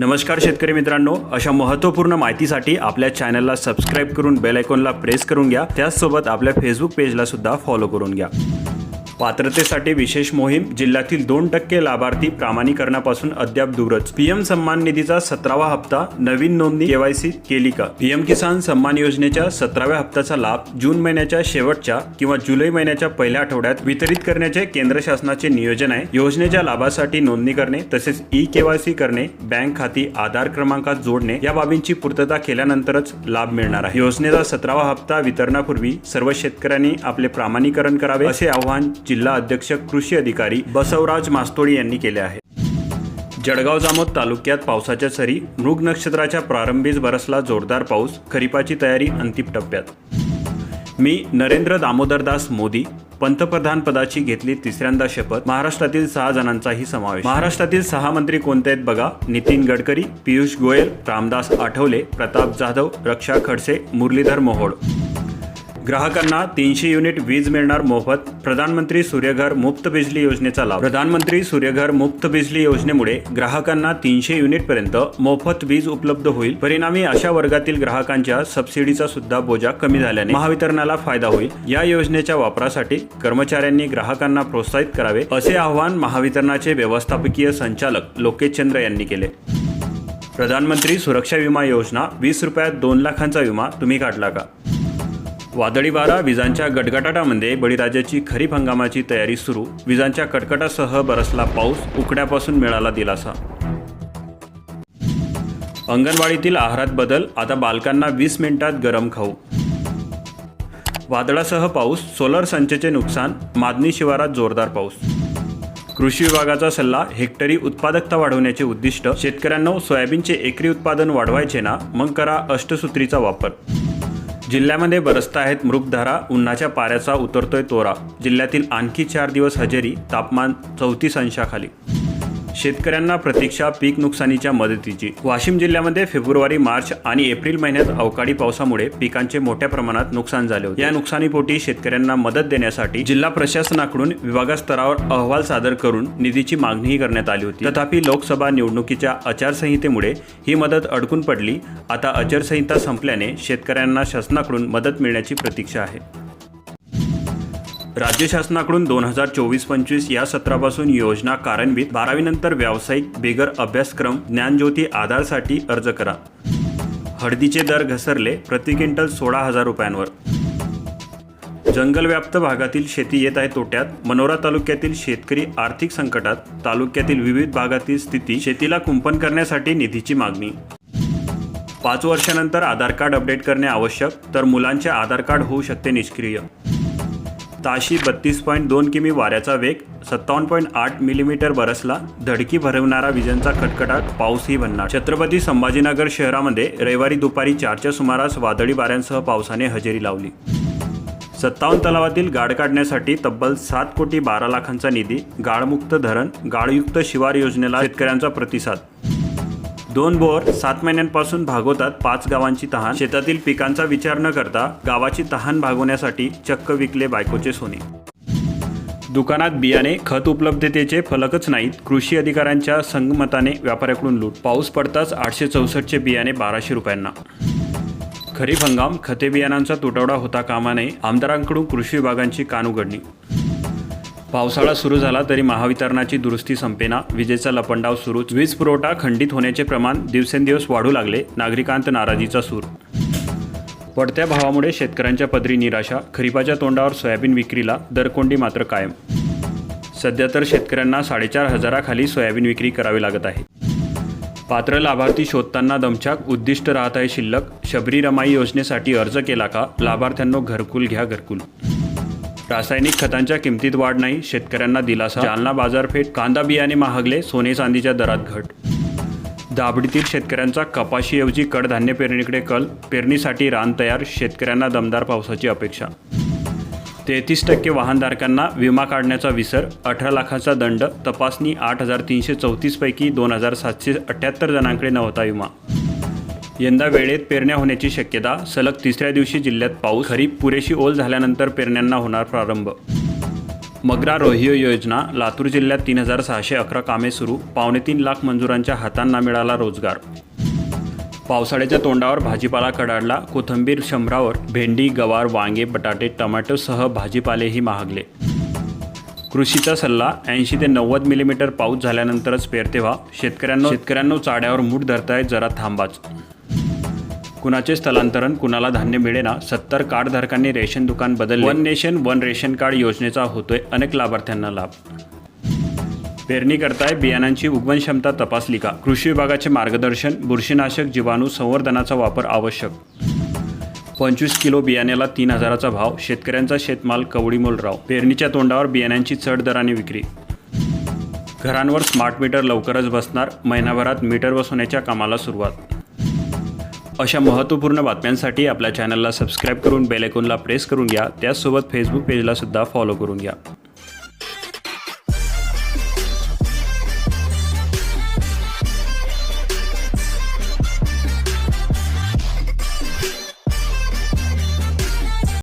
नमस्कार शेतकरी मित्रांनो अशा महत्त्वपूर्ण माहितीसाठी आपल्या चॅनलला सबस्क्राईब करून बेल आयकॉनला प्रेस करून घ्या. त्याचसोबत आपल्या फेसबुक पेजला सुद्धा फॉलो करून घ्या. पात्रतेसाठी विशेष मोहीम जिल्ह्यातील दोन टक्के लाभार्थी प्रामाणीकरणापासून अद्याप दूरच. पीएम सन्मान निधीचा सतरावा हप्ता नवीन नोंदणी केवायसी केली का? पीएम किसान सन्मान योजनेच्या सतराव्या हप्त्याचा लाभ जून महिन्याच्या शेवटच्या किंवा जुलै महिन्याच्या पहिल्या आठवड्यात वितरित करण्याचे केंद्र शासनाचे नियोजन आहे. योजनेच्या लाभासाठी नोंदणी करणे तसेच ई केवायसी करणे बँक खाती आधार क्रमांकात जोडणे या बाबींची पूर्तता केल्यानंतरच लाभ मिळणार आहे. योजनेचा सतरावा हप्ता वितरणापूर्वी सर्व शेतकऱ्यांनी आपले प्रामाणीकरण करावे असे आव्हान जिल्हा अध्यक्ष कृषी अधिकारी बसवराज मास्तोळी यांनी केले आहे. जळगाव जामोद तालुक्यात पावसाच्या सरी मृग नक्षत्राच्या प्रारंभीच बरसला जोरदार पाऊस खरीपाची तयारी अंतिम टप्प्यात. मी नरेंद्र दामोदरदास मोदी पंतप्रधान पदाची घेतली तिसऱ्यांदा शपथ महाराष्ट्रातील सहा जणांचाही समावेश. महाराष्ट्रातील सहा मंत्री कोणते आहेत बघा? नितीन गडकरी पियुष गोयल रामदास आठवले प्रताप जाधव रक्षा खडसे मुरलीधर मोहोळ. ग्राहकांना तीनशे युनिट वीज मिळणार मोफत. प्रधानमंत्री सूर्यघर मुफ्त बिजली योजनेचा लाभ. प्रधानमंत्री सूर्यघर मुफ्त बिजली योजनेमुळे ग्राहकांना तीनशे युनिट पर्यंत मोफत वीज उपलब्ध होईल. परिणामी अशा वर्गातील ग्राहकांच्या सबसिडीचा सुद्धा बोजा कमी झाल्याने महावितरणाला फायदा होईल. या योजनेच्या वापरासाठी कर्मचाऱ्यांनी ग्राहकांना प्रोत्साहित करावे असे आवाहन महावितरणाचे व्यवस्थापकीय संचालक लोकेश चंद्र यांनी केले. प्रधानमंत्री सुरक्षा विमा योजना वीस रुपयात दोन लाखांचा विमा तुम्ही काढला का? वादळी वारा विजांच्या गडगडाटामध्ये बळीराजाची खरीप हंगामाची तयारी सुरू. विजांच्या कटकटासह बरसला पाऊस उकड्यापासून मिळाला दिलासा. अंगणवाडीतील आहारात बदल आता बालकांना वीस मिनिटात गरम खाऊ. वादळासह पाऊस सोलर संचचे नुकसान मादनी शिवारात जोरदार पाऊस. कृषी विभागाचा सल्ला हेक्टरी उत्पादकता वाढवण्याचे उद्दिष्ट शेतकऱ्यांना सोयाबीनचे एकरी उत्पादन वाढवायचे ना मग करा अष्टसूत्रीचा वापर. जिल्ह्यामध्ये बरसत आहेत मृगधारा उन्हाच्या पाऱ्याचा उतरतोय तोरा. जिल्ह्यातील आणखी चार दिवस हजेरी तापमान चौतीस अंशाखाली. शेतकऱ्यांना प्रतीक्षा पीक नुकसानीच्या मदतीची. वाशिम जिल्ह्यामध्ये फेब्रुवारी मार्च आणि एप्रिल महिन्यात अवकाळी पावसामुळे पिकांचे मोठ्या प्रमाणात नुकसान झाले होते. या नुकसानीपोटी शेतकऱ्यांना मदत देण्यासाठी जिल्हा प्रशासनाकडून विभागस्तरावर अहवाल सादर करून निधीची मागणीही करण्यात आली होती. तथापि लोकसभा निवडणुकीच्या आचारसंहितेमुळे ही मदत अडकून पडली. आता आचारसंहिता संपल्याने शेतकऱ्यांना शासनाकडून मदत मिळण्याची प्रतीक्षा आहे. राज्य शासनाकडून दोन हजार चोवीस पंचवीस या सत्रापासून योजना कार्यान्वित बारावीनंतर व्यावसायिक बेगर अभ्यासक्रम ज्ञानज्योती आधारसाठी अर्ज करा. हळदीचे दर घसरले प्रति क्विंटल सोळा हजार रुपयांवर. जंगलव्याप्त भागातील शेती येत आहे तोट्यात. मनोरा तालुक्यातील शेतकरी आर्थिक संकटात. तालुक्यातील विविध भागातील स्थिती शेतीला कुंपण करण्यासाठी निधीची मागणी. पाच वर्षानंतर आधार कार्ड अपडेट करणे आवश्यक तर मुलांचे आधार कार्ड होऊ शकते निष्क्रिय. ताशी बत्तीस पॉईंट दोन किमी वाऱ्याचा वेग सत्तावन्न पॉईंट आठ मिलीमीटर बरसला धडकी भरवणारा विजांचा खटखटाट पाऊसही बनणार. छत्रपती संभाजीनगर शहरामध्ये रविवारी दुपारी चारच्या सुमारास वादळी वाऱ्यांसह पावसाने हजेरी लावली. सत्तावन्न तलावातील गाळ काढण्यासाठी तब्बल सात कोटी बारा लाखांचा निधी गाळमुक्त धरण गाळयुक्त शिवार योजनेला शेतकऱ्यांचा प्रतिसाद दोन बोर सात महिन्यांपासून भागवतात पाच गावांची तहान. शेतातील पिकांचा विचार न करता गावाची तहान भागवण्यासाठी चक्क विकले बायकोचे सोने. दुकानात बियाणे खत उपलब्धतेचे फलकच नाहीत. कृषी अधिकाऱ्यांच्या संगमताने व्यापाऱ्याकडून लूट. पाऊस पडताच आठशे चौसष्टचे बियाणे बाराशे रुपयांना. खरीप हंगाम खते बियाणांचा तुटवडा होता कामा नये. आमदारांकडून कृषी विभागांची कान उघडणी. पावसाळा सुरू झाला तरी महावितरणाची दुरुस्ती संपेना. विजेचा लपंडाव सुरूच वीज पुरवठा खंडित होण्याचे प्रमाण दिवसेंदिवस वाढू लागले. नागरिकांत नाराजीचा सूर. पडत्या भावामुळे शेतकऱ्यांच्या पदरी निराशा खरीपाच्या तोंडावर सोयाबीन विक्रीला दरकोंडी मात्र कायम. सध्या तर शेतकऱ्यांना साडेचार हजाराखाली सोयाबीन विक्री करावी लागत आहे. पात्र लाभार्थी शोधताना दमछाक उद्दिष्ट राहत आहे शिल्लक. शबरी रमाई योजनेसाठी अर्ज केला का? लाभार्थ्यांनो घरकुल घ्या घरकुल. रासायनिक खतांच्या किमतीत वाढ नाही शेतकऱ्यांना दिलासा जालना बाजारपेठ कांदा बियाणे महागले सोने चांदीच्या दरात घट. दाबडीतील शेतकऱ्यांचा कपाशीऐवजी कडधान्य पेरणीकडे कल पेरणीसाठी रान तयार शेतकऱ्यांना दमदार पावसाची अपेक्षा. तेहतीस टक्के वाहनधारकांना विमा काढण्याचा विसर अठरा लाखाचा दंड तपासणी आठ हजार तीनशे चौतीसपैकी दोन हजार सातशे अठ्ठ्याहत्तर जणांकडे नव्हता विमा. यंदा वेळेत पेरण्या होण्याची शक्यता सलग तिसऱ्या दिवशी जिल्ह्यात पाऊस खरीप पुरेशी ओल झाल्यानंतर पेरण्यांना होणार प्रारंभ. मगरा रोहियो योजना लातूर जिल्ह्यात तीन हजार सहाशे अकरा कामे सुरू पावणे तीन लाख मंजुरांच्या हातांना मिळाला रोजगार. पावसाळ्याच्या तोंडावर भाजीपाला कडाडला कोथंबीर शंभरावर भेंडी गवार वांगे बटाटे टमॅटोसह भाजीपालेही महागले. कृषीचा सल्ला ऐंशी ते नव्वद मिलीमीटर पाऊस झाल्यानंतरच पेरते व्हा. शेतकऱ्यांना शेतकऱ्यांनो चाड्यावर मूठ धरताय जरा थांबाच. कुणाचे स्थलांतरण कुणाला धान्य मिळेना सत्तर कार्डधारकांनी रेशन दुकान बदलले. One nation one ration card योजनेचा होतोय अनेक लाभार्थ्यांना लाभ. पेरणी करताय बियाणांची उगवण क्षमता तपासली का? कृषी विभागाचे मार्गदर्शन बुरशीनाशक जीवाणू संवर्धनाचा वापर आवश्यक. पंचवीस किलो बियाण्याला तीन हजाराचा भाव शेतकऱ्यांचा शेतमाल कवडीमोल राव पेरणीच्या तोंडावर बियाण्यांची चढ दराने विक्री. घरांवर स्मार्ट मीटर लवकरच बसणार महिनाभरात मीटर बसवण्याच्या कामाला सुरुवात. अशा महत्त्वपूर्ण बातम्यांसाठी आपल्या चॅनलला सबस्क्राईब करून बेलायकोनला प्रेस करून घ्या. त्याचसोबत फेसबुक पेजला सुद्धा फॉलो करून घ्या.